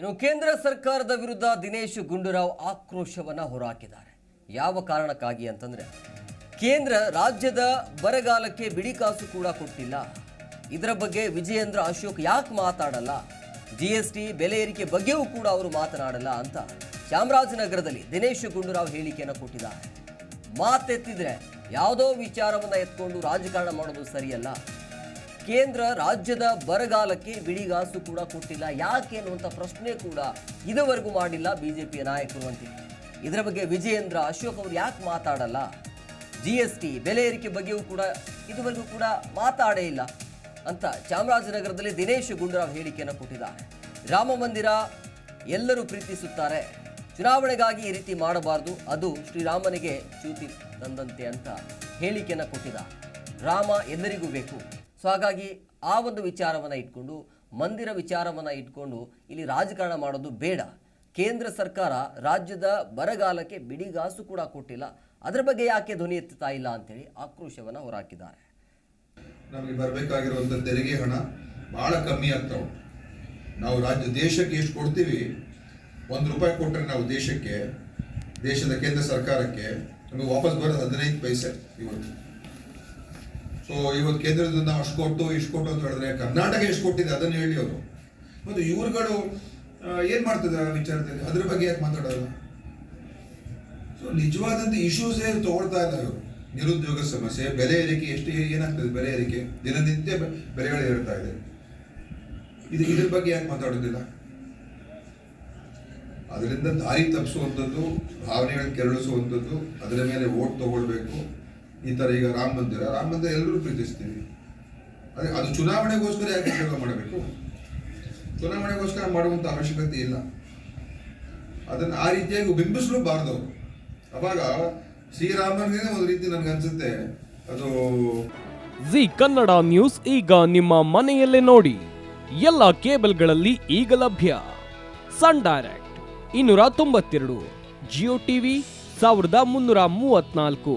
ಇನ್ನು ಕೇಂದ್ರ ಸರ್ಕಾರದ ವಿರುದ್ಧ ದಿನೇಶ್ ಗುಂಡೂರಾವ್ ಆಕ್ರೋಶವನ್ನ ಹೊರಹಾಕಿದ್ದಾರೆ ಯಾವ ಕಾರಣಕ್ಕಾಗಿ ಅಂತಂದ್ರೆ, ಕೇಂದ್ರ ರಾಜ್ಯದ ಬರಗಾಲಕ್ಕೆ ಬಿಡಿ ಕಾಸು ಕೂಡ ಕೊಟ್ಟಿಲ್ಲ. ಇದರ ಬಗ್ಗೆ ವಿಜಯೇಂದ್ರ ಅಶೋಕ್ ಯಾಕೆ ಮಾತಾಡಲ್ಲ? ಜಿ ಎಸ್ ಟಿ ಬೆಲೆ ಏರಿಕೆ ಬಗ್ಗೆಯೂ ಕೂಡ ಅವರು ಮಾತನಾಡಲ್ಲ ಅಂತ ಚಾಮರಾಜನಗರದಲ್ಲಿ ದಿನೇಶ್ ಗುಂಡೂರಾವ್ ಹೇಳಿಕೆಯನ್ನು ಕೊಟ್ಟಿದ್ದಾರೆ. ಮಾತೆತ್ತಿದ್ರೆ ಯಾವುದೋ ವಿಚಾರವನ್ನು ಎತ್ಕೊಂಡು ರಾಜಕಾರಣ ಮಾಡೋದು ಸರಿಯಲ್ಲ. ಕೇಂದ್ರ ರಾಜ್ಯದ ಬರಗಾಲಕ್ಕೆ ಬಿಡಿಗಾಸು ಕೂಡ ಕೊಟ್ಟಿಲ್ಲ. ಯಾಕೆ ಅನ್ನುವಂಥ ಪ್ರಶ್ನೆ ಕೂಡ ಇದುವರೆಗೂ ಮಾಡಿಲ್ಲ ಬಿಜೆಪಿಯ ನಾಯಕರು ಅಂತೀವಿ ಇದರ ಬಗ್ಗೆ ವಿಜಯೇಂದ್ರ ಅಶೋಕ್ ಅವರು ಯಾಕೆ ಮಾತಾಡಲ್ಲ? ಜಿ ಎಸ್ ಟಿ ಬೆಲೆ ಏರಿಕೆ ಬಗ್ಗೆಯೂ ಕೂಡ ಇದುವರೆಗೂ ಕೂಡ ಮಾತಾಡೇ ಇಲ್ಲ ಅಂತ ಚಾಮರಾಜನಗರದಲ್ಲಿ ದಿನೇಶ್ ಗುಂಡೂರಾವ್ ಹೇಳಿಕೆಯನ್ನು ಕೊಟ್ಟಿದ್ದಾರೆ. ರಾಮ ಮಂದಿರ ಎಲ್ಲರೂ ಪ್ರೀತಿಸುತ್ತಾರೆ. ಚುನಾವಣೆಗಾಗಿ ಈ ರೀತಿ ಮಾಡಬಾರದು. ಅದು ಶ್ರೀರಾಮನಿಗೆ ಚ್ಯೂತಿ ತಂದಂತೆ ಅಂತ ಹೇಳಿಕೆಯನ್ನು ಕೊಟ್ಟಿದ್ದಾರೆ. ರಾಮ ಎಲ್ಲರಿಗೂ ಬೇಕು. ಸೊ ಹಾಗಾಗಿ ಆ ಒಂದು ವಿಚಾರವನ್ನು ಇಟ್ಕೊಂಡು, ಮಂದಿರ ವಿಚಾರವನ್ನು ಇಟ್ಕೊಂಡು ಇಲ್ಲಿ ರಾಜಕಾರಣ ಮಾಡೋದು ಬೇಡ. ಕೇಂದ್ರ ಸರ್ಕಾರ ರಾಜ್ಯದ ಬರಗಾಲಕ್ಕೆ ಬಿಡಿಗಾಸು ಕೂಡ ಕೊಟ್ಟಿಲ್ಲ. ಅದರ ಬಗ್ಗೆ ಯಾಕೆ ಧ್ವನಿ ಎತ್ತುತ್ತಾ ಇಲ್ಲ ಅಂತೇಳಿ ಆಕ್ರೋಶವನ್ನು ಹೊರಹಾಕಿದ್ದಾರೆ ನಮಗೆ ಬರಬೇಕಾಗಿರುವಂಥ ತೆರಿಗೆ ಹಣ ಭಾಳ ಕಮ್ಮಿ ಆಗ್ತಾ ಉಂಟು. ನಾವು ರಾಜ್ಯ, ದೇಶಕ್ಕೆ ಎಷ್ಟು ಕೊಡ್ತೀವಿ? ಒಂದು ರೂಪಾಯಿ ಕೊಟ್ಟರೆ ನಾವು ದೇಶಕ್ಕೆ, ದೇಶದ ಕೇಂದ್ರ ಸರ್ಕಾರಕ್ಕೆ ನಮಗೆ ವಾಪಸ್ ಬರೋದು ಹದಿನೈದು ಪೈಸೆ ಇವತ್ತು. ಸೊ ಇವತ್ತು ಕೇಂದ್ರದಿಂದ ಅಷ್ಟು ಕೊಟ್ಟು, ಇಷ್ಟು ಕೊಟ್ಟು ಅಂತ ಹೇಳಿದ್ರೆ ಕರ್ನಾಟಕ ಎಷ್ಟು ಕೊಟ್ಟಿದೆ ಅದನ್ನು ಹೇಳಿ ಅವರು. ಮತ್ತು ಇವ್ರುಗಳು ಏನು ಮಾಡ್ತಿದ್ದಾರೆ ಆ ವಿಚಾರದಲ್ಲಿ? ಅದ್ರ ಬಗ್ಗೆ ಯಾಕೆ ಮಾತಾಡೋದು? ಸೊ ನಿಜವಾದಂಥ ಇಶ್ಯೂಸೇ ತಗೊಳ್ತಾ ಇಲ್ಲ ಇವರು. ನಿರುದ್ಯೋಗ ಸಮಸ್ಯೆ, ಬೆಲೆ ಏರಿಕೆ, ಎಷ್ಟು ಏನಾಗ್ತದೆ ಬೆಲೆ ಏರಿಕೆ? ದಿನನಿತ್ಯ ಬೆಲೆಗಳು ಏರ್ತಾ ಇದೆ. ಇದು ಇದ್ರ ಬಗ್ಗೆ ಯಾಕೆ ಮಾತಾಡೋದಿಲ್ಲ? ಅದರಿಂದ ದಾರಿ ತಪ್ಪಿಸುವಂಥದ್ದು, ಭಾವನೆಗಳು ಕೆರಳಿಸುವಂಥದ್ದು, ಅದರ ಮೇಲೆ ಓಟ್ ತಗೊಳ್ಬೇಕು. ಈ ಥರ ಈಗ ರಾಮ ಮಂದಿರ ರಾಮ ಮಂದಿರ ಎಲ್ಲರೂ ಪ್ರೀತಿಸ್ತೀವಿ. ಅದೇ, ಅದು ಚುನಾವಣೆಗೋಸ್ಕರ ಯಾಕೆ ಉಪಯೋಗ ಮಾಡಬೇಕು? ಚುನಾವಣೆಗೋಸ್ಕರ ಮಾಡುವಂಥ ಅವಶ್ಯಕತೆ ಇಲ್ಲ. ಅದನ್ನು ಆ ರೀತಿಯಾಗಿ ಬಿಂಬಿಸಲೂಬಾರ್ದು ಬಾರದು ಅವಾಗ ಶ್ರೀರಾಮನಿಗೆ ಒಂದು ರೀತಿ ನನಗೆ ಅನ್ಸುತ್ತೆ, ಅದು ಜಿ ಕನ್ನಡ ನ್ಯೂಸ್ ಈಗ ನಿಮ್ಮ ಮನೆಯಲ್ಲೇ ನೋಡಿ. ಎಲ್ಲ ಕೇಬಲ್ಗಳಲ್ಲಿ ಈಗ ಲಭ್ಯ. ಸನ್ ಡೈರೆಕ್ಟ್, ಇನ್ನೂರ ತೊಂಬತ್ತೆರಡು, ಜಿಯೋ ಟಿವಿ, ಸಾವಿರದ ಮುನ್ನೂರ ಮೂವತ್ನಾಲ್ಕು